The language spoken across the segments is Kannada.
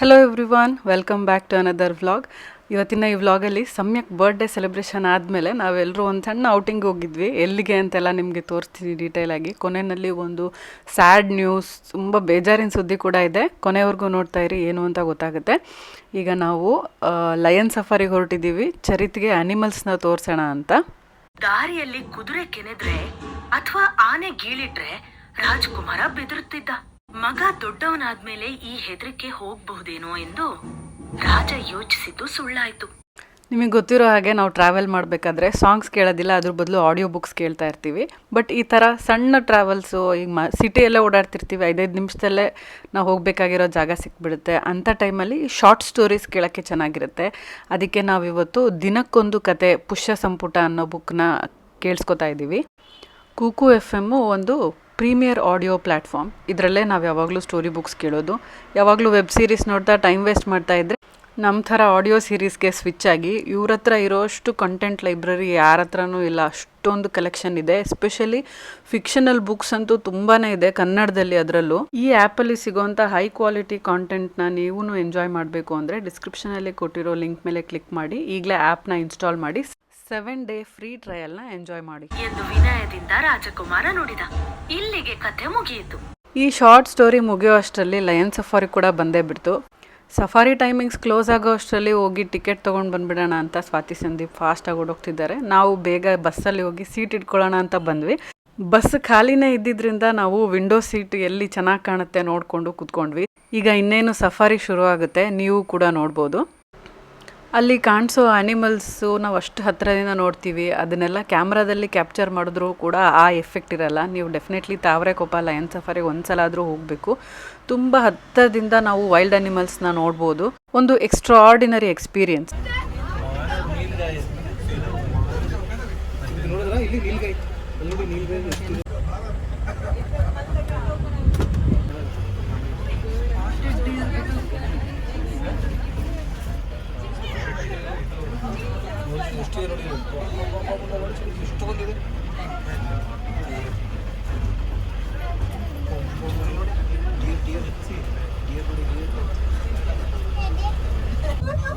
Hello everyone welcome back to another vlog ಇವತ್ತಿನ ಈ ವ್ಲಾಗಲ್ಲಿ ಸಮ್ಯಕ್ ಬರ್ಡೇ ಸೆಲೆಬ್ರೇಷನ್ ಆದಮೇಲೆ ನಾವೆಲ್ಲರೂ ಒಂದು ಸಣ್ಣ ಔಟಿಂಗ್ ಹೋಗಿದ್ವಿ. ಎಲ್ಲಿಗೆ ಅಂತೆಲ್ಲ ನಿಮಗೆ ತೋರಿಸ್ತೀನಿ ಡೀಟೇಲ್ ಆಗಿ. ಕೊನೆಯಲ್ಲಿ ಒಂದು ಸ್ಯಾಡ್ ನ್ಯೂಸ್ ತುಂಬ ಬೇಜಾರಿನ ಸುದ್ದಿ ಕೂಡ ಇದೆ. ಕೊನೆವರೆಗೂ ನೋಡ್ತಾ ಇರಿ, ಏನು ಅಂತ ಗೊತ್ತಾಗುತ್ತೆ. ಈಗ ನಾವು ಲಯನ್ ಸಫಾರಿಗೆ ಹೊರಟಿದ್ದೀವಿ. ಚರಿತ್ಗೆ ಅನಿಮಲ್ಸ್ನ ತೋರಿಸೋಣ ಅಂತ. ದಾರಿಯಲ್ಲಿ ಕುದುರೆ ಕೆನೆದ್ರೆ ಅಥವಾ ಆನೆ ಗೀಳಿಟ್ರೆ ರಾಜ್ಕುಮಾರ ಬೆದರುತ್ತಿದ್ದ. ಮಗ ದೊಡ್ಡವನಾದ್ಮೇಲೆ ಈ ಹೆದರಿಕೆ ಹೋಗಬಹುದೇನೋ ಎಂದು ರಾಜ ಯೋಚಿಸಿದ್ದು ಸುಳ್ಳಾಯ್ತು. ನಿಮಗೆ ಗೊತ್ತಿರೋ ಹಾಗೆ ನಾವು ಟ್ರಾವೆಲ್ ಮಾಡಬೇಕಾದ್ರೆ ಸಾಂಗ್ಸ್ ಕೇಳೋದಿಲ್ಲ, ಅದ್ರ ಬದಲು ಆಡಿಯೋ ಬುಕ್ಸ್ ಕೇಳ್ತಾ ಇರ್ತೀವಿ. ಬಟ್ ಈ ಥರ ಸಣ್ಣ ಟ್ರಾವೆಲ್ಸು ಈಗ ಮ ಸಿಟಿಯಲ್ಲೇ ಓಡಾಡ್ತಿರ್ತೀವಿ, ಐದೈದು ನಿಮಿಷದಲ್ಲೇ ನಾವು ಹೋಗಬೇಕಾಗಿರೋ ಜಾಗ ಸಿಕ್ಬಿಡುತ್ತೆ. ಅಂಥ ಟೈಮಲ್ಲಿ ಶಾರ್ಟ್ ಸ್ಟೋರೀಸ್ ಕೇಳೋಕ್ಕೆ ಚೆನ್ನಾಗಿರುತ್ತೆ. ಅದಕ್ಕೆ ನಾವಿವತ್ತು ದಿನಕ್ಕೊಂದು ಕತೆ, ಪುಷ್ಯ ಸಂಪುಟ ಅನ್ನೋ ಬುಕ್ನ ಕೇಳಿಸ್ಕೊತಾ ಇದ್ದೀವಿ. ಕೂಕು ಎಫ್ ಎಮ್ಮು ಒಂದು ಪ್ರೀಮಿಯರ್ ಆಡಿಯೋ ಪ್ಲಾಟ್ಫಾರ್ಮ್. ಇದರಲ್ಲೇ ನಾವು ಯಾವಾಗಲೂ ಸ್ಟೋರಿ ಬುಕ್ಸ್ ಕೇಳೋದು. ಯಾವಾಗಲೂ ವೆಬ್ ಸೀರೀಸ್ ನೋಡ್ತಾ ಟೈಮ್ ವೇಸ್ಟ್ ಮಾಡ್ತಾ ಇದ್ದರೆ ನಮ್ಮ ಥರ ಆಡಿಯೋ ಸೀರೀಸ್ಗೆ ಸ್ವಿಚ್ ಆಗಿ ಇವ್ರ ಹತ್ರ ಇರೋಷ್ಟು ಕಂಟೆಂಟ್ ಲೈಬ್ರರಿ ಯಾರ ಹತ್ರನೂ ಇಲ್ಲ. ಅಷ್ಟೊಂದು ಕಲೆಕ್ಷನ್ ಇದೆ. ಎಸ್ಪೆಷಲಿ ಫಿಕ್ಷನಲ್ ಬುಕ್ಸ್ ಅಂತೂ ತುಂಬಾ ಇದೆ ಕನ್ನಡದಲ್ಲಿ ಅದರಲ್ಲೂ. ಈ ಆ್ಯಪಲ್ಲಿ ಸಿಗೋವಂಥ ಹೈ ಕ್ವಾಲಿಟಿ ಕಾಂಟೆಂಟ್ನ ನೀವು ಎಂಜಾಯ್ ಮಾಡಬೇಕು ಅಂದರೆ ಡಿಸ್ಕ್ರಿಪ್ಷನಲ್ಲಿ ಕೊಟ್ಟಿರೋ ಲಿಂಕ್ ಮೇಲೆ ಕ್ಲಿಕ್ ಮಾಡಿ ಈಗಲೇ ಆ್ಯಪ್ನ ಇನ್ಸ್ಟಾಲ್ ಮಾಡಿ. ಸೆವೆನ್ ಡೇ ಫ್ರೀ ಟ್ರಯಲ್ನ ಎಂಜಾಯ್ ಮಾಡಿ. ಎಂದು ವಿನಯದಿಂದ ರಾಜಕುಮಾರ ನುಡಿದ. ಇಲ್ಲಿಗೆ ಕಥೆ ಮುಗಿಯಿತು. ಈ ಶಾರ್ಟ್ ಸ್ಟೋರಿ ಮುಗಿಯೋ ಅಷ್ಟರಲ್ಲಿ ಲಯನ್ ಸಫಾರಿ ಕೂಡ ಬಂದೇ ಬಿಡ್ತು. ಸಫಾರಿ ಟೈಮಿಂಗ್ಸ್ ಕ್ಲೋಸ್ ಆಗೋ ಅಷ್ಟರಲ್ಲಿ ಹೋಗಿ ಟಿಕೆಟ್ ತೊಗೊಂಡು ಬಂದ್ಬಿಡೋಣ ಅಂತ ಸ್ವಾತಿ ಸಂದೀಪ್ ಫಾಸ್ಟಾಗಿ ಓಡೋಗ್ತಿದ್ದಾರೆ. ನಾವು ಬೇಗ ಬಸ್ಸಲ್ಲಿ ಹೋಗಿ ಸೀಟ್ ಇಟ್ಕೊಳ್ಳೋಣ ಅಂತ ಬಂದ್ವಿ. ಬಸ್ ಖಾಲಿನೇ ಇದ್ದಿದ್ರಿಂದ ನಾವು ವಿಂಡೋ ಸೀಟ್ ಎಲ್ಲಿ ಚೆನ್ನಾಗಿ ಕಾಣುತ್ತೆ ನೋಡಿಕೊಂಡು ಕೂತ್ಕೊಂಡ್ವಿ. ಈಗ ಇನ್ನೇನು ಸಫಾರಿ ಶುರು ಆಗುತ್ತೆ ನೀವು ಕೂಡ ನೋಡ್ಬೋದು. ಅಲ್ಲಿ ಕಾಣಿಸೋ ಆ್ಯನಿಮಲ್ಸು ನಾವು ಅಷ್ಟು ಹತ್ತಿರದಿಂದ ನೋಡ್ತೀವಿ. ಅದನ್ನೆಲ್ಲ ಕ್ಯಾಮ್ರಾದಲ್ಲಿ ಕ್ಯಾಪ್ಚರ್ ಮಾಡಿದ್ರೂ ಕೂಡ ಆ ಎಫೆಕ್ಟ್ ಇರಲ್ಲ. ನೀವು ಡೆಫಿನೆಟ್ಲಿ ತಾವರೆಕೊಪ್ಪ ಲಯನ್ ಸಫಾರಿಗೆ ಒಂದು ಸಲ ಆದರೂ ಹೋಗಬೇಕು. ತುಂಬ ಹತ್ತಿರದಿಂದ ನಾವು ವೈಲ್ಡ್ ಅನಿಮಲ್ಸ್ನ ನೋಡ್ಬೋದು. ಒಂದು ಎಕ್ಸ್ಟ್ರಾರ್ಡಿನರಿ ಎಕ್ಸ್ಪೀರಿಯನ್ಸ್.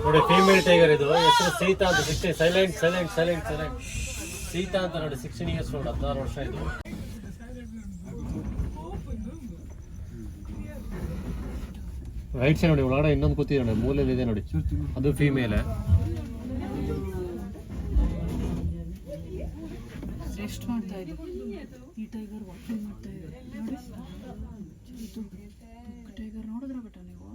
ನೋಡಿ ಫೀಮೇಲ್ ಟೈಗರ್ ಇದು. ಹೆಸರು ಸೀತಾ ಅಂತ sixty silent silent silent silent Sita ಅಂತ ನೋಡಿ ಸಿಕ್ಸ್ಟೀನ್ ಇಯರ್ಸ್ ನೋಡಿ ಹದಿನಾರು ವರ್ಷ ಇದು. ರೈಟ್ ಸೈಡ್ ನೋಡಿ, ಒಳಗಡೆ ಇನ್ನೊಂದು ಕೂತಿದೆ ನೋಡಿ ಮೂಲೆಯಲ್ಲಿ ಇದೆ ನೋಡಿ. ಅದು ಫೀಮೇಲ್ ಎಷ್ಟು ಮಾಡ್ತಾ ಇದೆ ಈ ಟೈಗರ್ ವಾಕಿಂಗ್ ಮಾಡ್ತಾ ಇದೆ ನೋಡಿ ಟೈಗರ್ ನೋಡಿದ್ರ ಬೇಟ ನೀವು?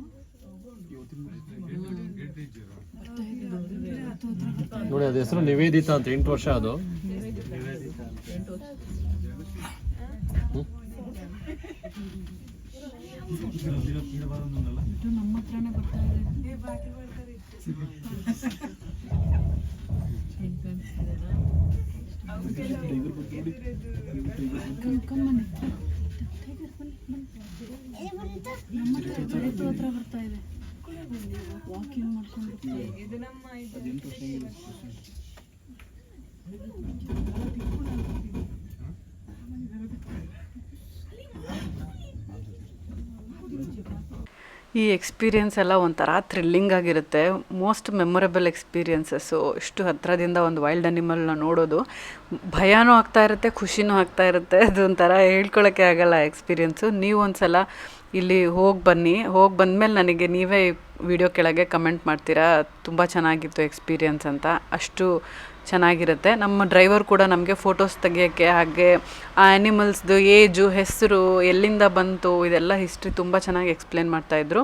ನೋಡಿ ಅದು ಹೆಸರು ನಿವೇದಿತ ಅಂತ ಎಂಟು ವರ್ಷ ಅದು. ಇದು ನಮ್ಮ ಹತ್ರನೇ ಬರ್ತಾ ಇದೆ ಕಮ್ಮನೆ ನಮ್ಮ ಹತ್ರ ಬರ್ತಾ ಇದೆ ವಾಕಿಂಗ್ ಮಾಡ್ಕೊಂಡು. ಈ ಎಕ್ಸ್ಪೀರಿಯನ್ಸ್ ಎಲ್ಲ ಒಂಥರ ಥ್ರಿಲ್ಲಿಂಗ್ ಆಗಿರುತ್ತೆ. ಮೋಸ್ಟ್ ಮೆಮೊರೇಬಲ್ ಎಕ್ಸ್ಪೀರಿಯನ್ಸಸ್ಸು ಇಷ್ಟು ಹತ್ತಿರದಿಂದ ಒಂದು ವೈಲ್ಡ್ ಅನಿಮಲ್ನ ನೋಡೋದು ಭಯನೂ ಆಗ್ತಾ ಇರುತ್ತೆ, ಖುಷಿನೂ ಆಗ್ತಾ ಇರುತ್ತೆ. ಅದು ಒಂಥರ ಹೇಳ್ಕೊಳಕ್ಕೆ ಆಗಲ್ಲ ಎಕ್ಸ್ಪೀರಿಯೆನ್ಸು ನೀವು ಒಂದ್ಸಲ ಇಲ್ಲಿ ಹೋಗಿ ಬನ್ನಿ. ಹೋಗಿ ಬಂದಮೇಲೆ ನನಗೆ ನೀವೇ ವಿಡಿಯೋ ಕೆಳಗೆ ಕಮೆಂಟ್ ಮಾಡ್ತೀರಾ. ತುಂಬ ಚೆನ್ನಾಗಿತ್ತು ಎಕ್ಸ್ಪೀರಿಯನ್ಸ್ ಅಂತ. ಅಷ್ಟು ಚೆನ್ನಾಗಿರುತ್ತೆ. ನಮ್ಮ ಡ್ರೈವರ್ ಕೂಡ ನಮಗೆ ಫೋಟೋಸ್ ತೆಗಿಯೋಕ್ಕೆ ಹಾಗೆ ಆ ಆ್ಯನಿಮಲ್ಸ್ದು ಏಜು, ಹೆಸರು, ಎಲ್ಲಿಂದ ಬಂತು, ಇದೆಲ್ಲ ಹಿಸ್ಟ್ರಿ ತುಂಬ ಚೆನ್ನಾಗಿ ಎಕ್ಸ್ಪ್ಲೇನ್ ಮಾಡ್ತಾಯಿದ್ರು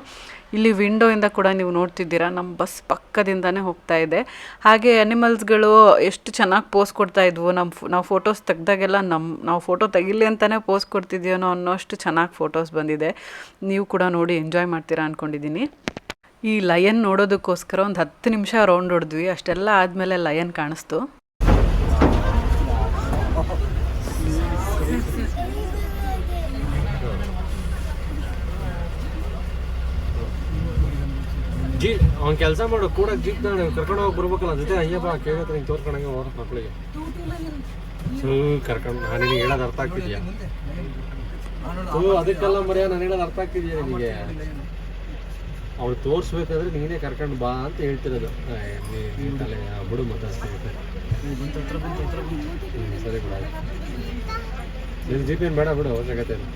ಇಲ್ಲಿ ವಿಂಡೋಯಿಂದ ಕೂಡ ನೀವು ನೋಡ್ತಿದ್ದೀರಾ ನಮ್ಮ ಬಸ್ ಪಕ್ಕದಿಂದನೇ ಹೋಗ್ತಾ ಇದೆ. ಹಾಗೆ ಅನಿಮಲ್ಸ್ಗಳು ಎಷ್ಟು ಚೆನ್ನಾಗಿ ಪೋಸ್ ಕೊಡ್ತಾ ಇದ್ವು ನಮ್ಮ ನಾವು ಫೋಟೋಸ್ ತೆಗ್ದಾಗೆಲ್ಲ ನಮ್ಮ ನಾವು ಫೋಟೋ ತೆಗಿಲಿ ಅಂತಲೇ ಪೋಸ್ ಕೊಡ್ತಿದ್ಯೋನೋ ಅನ್ನೋಷ್ಟು ಚೆನ್ನಾಗಿ ಫೋಟೋಸ್ ಬಂದಿದೆ. ನೀವು ಕೂಡ ನೋಡಿ ಎಂಜಾಯ್ ಮಾಡ್ತೀರಾ ಅಂದ್ಕೊಂಡಿದ್ದೀನಿ ಈ ಲಯನ್ ನೋಡೋದಕ್ಕೋಸ್ಕರ ಒಂದು ಹತ್ತು ನಿಮಿಷ ರೌಂಡ್ ಹೊಡೆದ್ವಿ. ಅಷ್ಟೆಲ್ಲ ಆದಮೇಲೆ ಲಯನ್ ಕಾಣಿಸ್ತು. ಜಿ ಅವ್ನು ಕೆಲಸ ಮಾಡು. ಕೂಡ ಜೀಪ್ ಕರ್ಕೊಂಡು ಹೋಗಿ ಬರ್ಬೇಕಲ್ಲ. ಜೊತೆ ಅಯ್ಯಪ್ಪ ಕೇಳತ್ರ ಹಿಂಗೆ ತೋರ್ಕೊಂಡಂಗೆ ಹೋದ ಮಕ್ಕಳಿಗೆ ಸೂ ಕರ್ಕೊಂಡು ನಾನು ನಿನಗೆ ಹೇಳೋದು ಅರ್ಥ ಆಗ್ತಿದ್ಯಾ? ಹ್ಞೂ ಅದಕ್ಕೆಲ್ಲ ಮರ್ಯಾದ ನಾನು ಹೇಳೋದು ಅರ್ಥ ಆಗ್ತಿದ್ಯಾ ನಿನಗೆ? ಅವ್ಳು ತೋರಿಸ್ಬೇಕಾದ್ರೆ ನೀನೇ ಕರ್ಕೊಂಡು ಬಾ ಅಂತ ಹೇಳ್ತಿರೋದು. ತಲೆ ಬಿಡು ಮತ ಹ್ಮ್, ಸರಿ ಬಿಡ ನಿನ್ನ ಜಿ ಏನ್ ಬೇಡ ಬಿಡು ಅವಶ್ಯಕತೆ ಇಲ್ಲ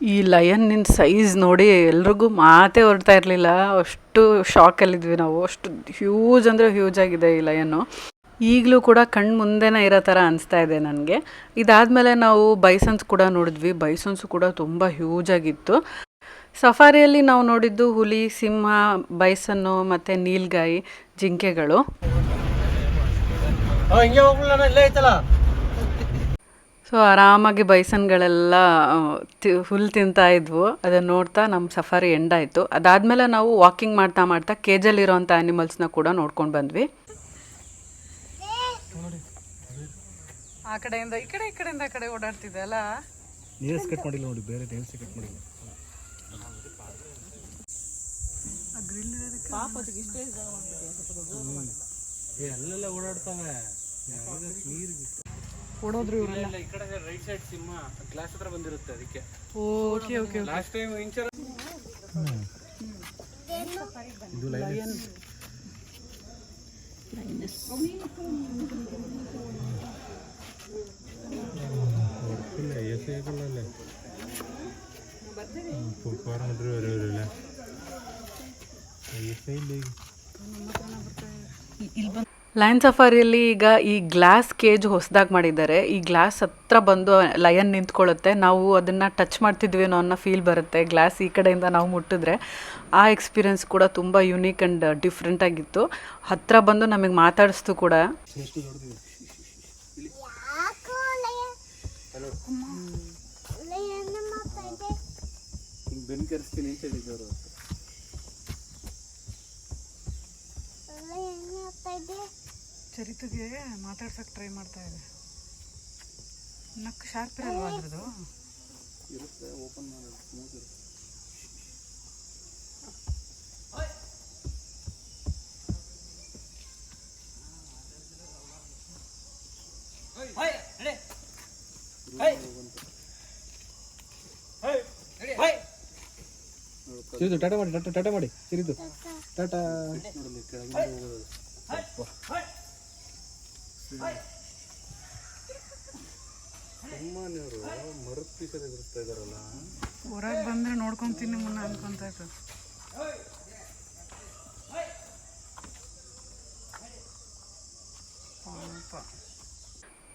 ಈ ಲಯನ್ನಿನ ಸೈಜ್ ನೋಡಿ ಎಲ್ರಿಗೂ ಮಾತೇ ಹೊರಡ್ತಾ ಇರಲಿಲ್ಲ. ಅಷ್ಟು ಶಾಕಲ್ಲಿದ್ವಿ ನಾವು. ಅಷ್ಟು ಹ್ಯೂಜ್ ಅಂದರೆ ಹ್ಯೂಜ್ ಆಗಿದೆ ಈ ಲಯನ್ನು ಈಗಲೂ ಕೂಡ ಕಣ್ಣು ಮುಂದೆನೇ ಇರೋ ಥರ ಅನಿಸ್ತಾ ಇದೆ ನನಗೆ. ಇದಾದಮೇಲೆ ನಾವು ಬೈಸನ್ಸ್ ಕೂಡ ನೋಡಿದ್ವಿ. ಬೈಸನ್ಸ್ ಕೂಡ ತುಂಬ ಹ್ಯೂಜ್ ಆಗಿತ್ತು. ಸಫಾರಿಯಲ್ಲಿ ನಾವು ನೋಡಿದ್ದು ಹುಲಿ, ಸಿಂಹ ಬೈಸನ್ನು ಮತ್ತು ನೀಲ್ಗಾಯಿ, ಜಿಂಕೆಗಳು ಹಿಂಗೆ ಹೋಗ್ಬಿಡೋಣ ಇಲ್ಲೇ ಐತಲ್ಲ ಸೊ ಆರಾಮಾಗಿ ಬೈಸನ್ಗಳೆಲ್ಲ ಹುಲ್ ತಿ ಹುಲ್ಲು ತಿಂತಾ ಇದ್ವು. ಅದನ್ನು ನೋಡ್ತಾ ನಮ್ಮ ಸಫಾರಿ ಎಂಡ್ ಆಯಿತು. ಅದಾದಮೇಲೆ ನಾವು ವಾಕಿಂಗ್ ಮಾಡ್ತಾ ಮಾಡ್ತಾ ಕೇಜಲ್ಲಿರೋಂಥ ಆ್ಯನಿಮಲ್ಸ್ನ ಕೂಡ ನೋಡ್ಕೊಂಡು ಬಂದ್ವಿ. ಆ ಕಡೆಯಿಂದ ಈ ಕಡೆ ಈ ಕಡೆಯಿಂದ ಆ ಕಡೆ ಓಡಾಡ್ತಿದೆ ಅಲ್ಲ? ನೇಲ್ಸ್ ಕಟ್ ಮಾಡಿಲ್ಲ ನೋಡಿ ಬೇರೆ ನೇಲ್ಸ್ ಕಟ್ ಮಾಡಿಲ್ಲ. ಏ, ಅಲ್ಲೆಲ್ಲ ಓಡಾಡ್ತಾವೆ. ಓಡೋದ್ರು ಇವರೆಲ್ಲ ಈ ಕಡೆ ರೈಟ್ ಸೈಡ್ ಸಿಂಹ ಗ್ಲಾಸ್ ಹತ್ರ ಬಂದಿರುತ್ತೆ ಅದಕ್ಕೆ ಓಕೆ ಓಕೆ ಲಾಸ್ಟ್ ಟೈಮ್ ಇಂಚರ್ ಲಯನ್ ಸಫಾರಿಯಲ್ಲಿ ಈಗ ಈ ಗ್ಲಾಸ್ ಕೇಜ್ ಹೊಸದಾಗಿ ಮಾಡಿದ್ದಾರೆ ಈ ಗ್ಲಾಸ್ ಹತ್ರ ಬಂದು ಲಯನ್ ನಿಂತ್ಕೊಳ್ಳುತ್ತೆ ನಾವು ಅದನ್ನು ಟಚ್ ಮಾಡ್ತಿದ್ವಿ ಅನ್ನೋ ಫೀಲ್ ಬರುತ್ತೆ ಗ್ಲಾಸ್ ಈ ಕಡೆಯಿಂದ ನಾವು ಮುಟ್ಟಿದ್ರೆ ಆ ಎಕ್ಸ್ಪೀರಿಯನ್ಸ್ ಕೂಡ ತುಂಬ ಯುನೀಕ್ ಆ್ಯಂಡ್ ಡಿಫ್ರೆಂಟ್ ಆಗಿತ್ತು ಹತ್ರ ಬಂದು ನಮಗೆ ಮಾತಾಡಿಸ್ತು ಕೂಡ ಅಂತ ಚರಿತೆಗೆ ಮಾತಾಡ್ಸಕ್ ಟ್ರೈ ಮಾಡ್ತಾ ಇದೆ. ನಕ್ ಶಾರ್ಪ್ ಇರಲ್ವಾ ಅದ್ರದ್ದು? ಇರುತ್ತೆ ಓಪನ್ ಮಾಡೋದು ಸ್ಮೂತ್ ಇರುತ್ತೆ. ಸಿರಿದು ಟಾಟಾ ಮಾಡಿ ಟಾಟಾ ಟಾಟಾ ಮಾಡಿ ಸಿರಿದು. ಟಾಟಾ ಮರದ ಎದುರಿಸ್ತಾ ಇದಾರಲ್ಲ ಹೊರಗೆ ಬಂದ್ರೆ ನೋಡ್ಕೊಂತೀನಿ ಮುನ್ನ ಅನ್ಕೊಂತ ಇತ್ತು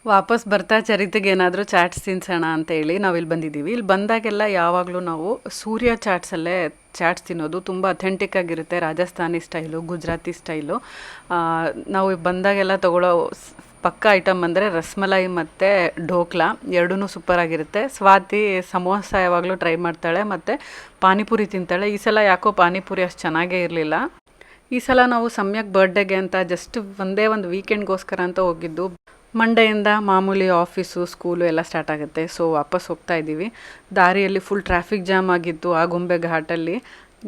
ವಾಪಸ್ ಬರ್ತಾ ಚರಿತೆಗೆ ಏನಾದರೂ ಚಾಟ್ಸ್ ತಿನ್ಸೋಣ ಅಂತ ಹೇಳಿ ನಾವು ಇಲ್ಲಿ ಬಂದಿದ್ದೀವಿ. ಇಲ್ಲಿ ಬಂದಾಗೆಲ್ಲ ಯಾವಾಗಲೂ ನಾವು ಸೂರ್ಯ ಚಾಟ್ಸಲ್ಲೇ ಚಾಟ್ಸ್ ತಿನ್ನೋದು ತುಂಬ ಅಥೆಂಟಿಕ್ ಆಗಿರುತ್ತೆ. Rajasthani style Gujarati style. ಆ, ನಾವು ಬಂದಾಗೆಲ್ಲ ತಗೊಳ್ಳೋ ಪಕ್ಕ ಐಟಮ್ ಅಂದರೆ ರಸ್ಮಲೈ ಮತ್ತು ಢೋಕ್ಲಾ ಎರಡೂ ಸೂಪರ್ ಆಗಿರುತ್ತೆ. ಸ್ವಾತಿ ಸಮೋಸ ಯಾವಾಗಲೂ ಟ್ರೈ ಮಾಡ್ತಾಳೆ, ಮತ್ತು ಪಾನಿಪುರಿ ತಿಂತಾಳೆ. ಈ ಸಲ ಯಾಕೋ ಪಾನಿಪುರಿ ಅಷ್ಟು ಚೆನ್ನಾಗೇ ಇರಲಿಲ್ಲ. ಈ ಸಲ ನಾವು ಸಮ್ಯಕ್ ಬರ್ಡೇಗೆ ಅಂತ ಜಸ್ಟ್ ಒಂದೇ ಒಂದು ವೀಕೆಂಡ್ಗೋಸ್ಕರ ಅಂತ ಹೋಗಿದ್ದು. ಮಂಡೆಯಿಂದ ಮಾಮೂಲಿ ಆಫೀಸು ಸ್ಕೂಲು ಎಲ್ಲ ಸ್ಟಾರ್ಟ್ ಆಗುತ್ತೆ. ಸೊ ವಾಪಸ್ ಹೋಗ್ತಾ ಇದ್ದೀವಿ ದಾರಿಯಲ್ಲಿ ಫುಲ್ ಟ್ರಾಫಿಕ್ ಜಾಮ್ ಆಗಿತ್ತು ಆಗುಂಬೆ ಘಾಟಲ್ಲಿ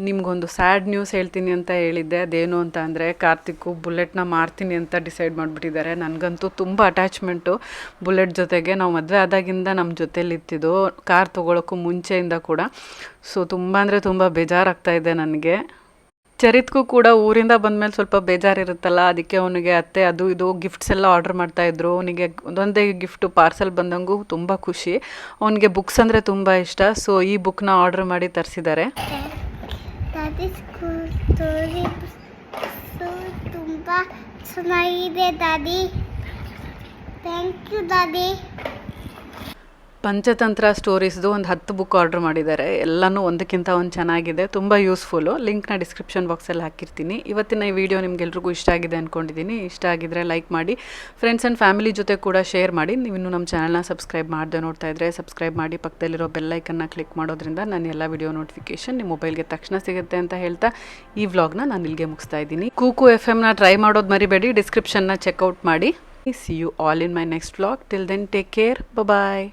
ನಿಮಗೊಂದು ಸ್ಯಾಡ್ ನ್ಯೂಸ್ ಹೇಳ್ತೀನಿ ಅಂತ ಹೇಳಿದ್ದೆ. ಅದೇನು ಅಂತ ಅಂದರೆ ಕಾರ್ತಿಕ್ಕು ಬುಲೆಟ್ನ ಮಾರ್ತೀನಿ ಅಂತ ಡಿಸೈಡ್ ಮಾಡಿಬಿಟ್ಟಿದ್ದಾರೆ. ನನಗಂತೂ ತುಂಬ ಅಟ್ಯಾಚ್ಮೆಂಟು ಬುಲೆಟ್ ಜೊತೆಗೆ ನಾವು ಮದುವೆ ಆದಾಗಿಂದ ನಮ್ಮ ಜೊತೇಲಿತ್ತಿದ್ದು, ಕಾರ್ ತೊಗೊಳಕ್ಕೂ ಮುಂಚೆಯಿಂದ ಕೂಡ. ಸೊ ತುಂಬ ಅಂದರೆ ತುಂಬ ಬೇಜಾರಾಗ್ತಾ ಇದೆ ನನಗೆ. ಚರಿತ್ಗೂ ಕೂಡ ಊರಿಂದ ಬಂದಮೇಲೆ ಸ್ವಲ್ಪ ಬೇಜಾರಿರುತ್ತಲ್ಲ. ಅದಕ್ಕೆ ಅವನಿಗೆ ಅತ್ತೆ, ಅದು ಇದು ಗಿಫ್ಟ್ಸ್ ಎಲ್ಲ ಆರ್ಡರ್ ಮಾಡ್ತಾಯಿದ್ರು ಅವನಿಗೆ ಒಂದೊಂದೇ ಗಿಫ್ಟು ಪಾರ್ಸೆಲ್ ಬಂದಂಗೂ ತುಂಬ ಖುಷಿ. ಅವನಿಗೆ ಬುಕ್ಸ್ ಅಂದರೆ ತುಂಬ ಇಷ್ಟ. ಸೊ ಈ ಬುಕ್ನ ಆರ್ಡರ್ ಮಾಡಿ ತರಿಸಿದ್ದಾರೆ. ಸ್ಟೋರಿ ತುಂಬ ಚೆನ್ನಾಗಿದೆ ದಾದಿ ಥ್ಯಾಂಕ್ ಯು ದಾದಿ ಪಂಚತಂತ್ರ ಸ್ಟೋರೀಸ್ದು ಒಂದು ಹತ್ತು ಬುಕ್ ಆರ್ಡರ್ ಮಾಡಿದ್ದಾರೆ. ಎಲ್ಲನೂ ಒಂದಕ್ಕಿಂತ ಒಂದು ಚೆನ್ನಾಗಿದೆ. ತುಂಬ ಯೂಸ್ಫುಲ್ಲು. ಲಿಂಕ್ನ ಡಿಸ್ಕ್ರಿಪ್ಷನ್ ಬಾಕ್ಸಲ್ಲಿ ಹಾಕಿರ್ತೀನಿ. ಇವತ್ತಿನ ಈ ವಿಡಿಯೋ ನಿಮಗೆಲ್ರಿಗೂ ಇಷ್ಟ ಆಗಿದೆ ಅಂದ್ಕೊಂಡಿದ್ದೀನಿ ಇಷ್ಟ ಆಗಿದ್ರೆ ಲೈಕ್ ಮಾಡಿ, ಫ್ರೆಂಡ್ಸ್ ಆ್ಯಂಡ್ ಫ್ಯಾಮಿಲಿ ಜೊತೆ ಕೂಡ ಶೇರ್ ಮಾಡಿ. ನೀವು ಇನ್ನೂ ನಮ್ಮ ಚಾನಲ್ನ ಸಬ್ಸ್ಕ್ರೈಬ್ ಮಾಡದೆ ನೋಡ್ತಾ ಇದ್ದರೆ ಸಬ್ಸ್ಕ್ರೈಬ್ ಮಾಡಿ. ಪಕ್ಕದಲ್ಲಿರೋ ಬೆಲ್ಲೈಕನ್ನ ಕ್ಲಿಕ್ ಮಾಡೋದ್ರಿಂದ ನಾನು ಎಲ್ಲ ವಿಡಿಯೋ ನೋಟಿಫಿಕೇಶನ್ ನಿಮ್ಮ ಮೊಬೈಲ್ಗೆ ತಕ್ಷಣ ಸಿಗುತ್ತೆ ಅಂತ ಹೇಳ್ತಾ ಈ ವ್ಲಾಗ್ನ ನಾನು ಇಲ್ಲಿಗೆ ಮುಗಿಸ್ತಾ ಇದ್ದೀನಿ. ಕೂಕು ಎಫ್ ಎಮ್ನ ಟ್ರೈ ಮಾಡೋದು ಮರಿಬೇಡಿ. ಡಿಸ್ಕ್ರಿಪ್ಷನ್ನ ಚೆಕ್ಔಟ್ ಮಾಡಿ. See you all in my next vlog till then take care bye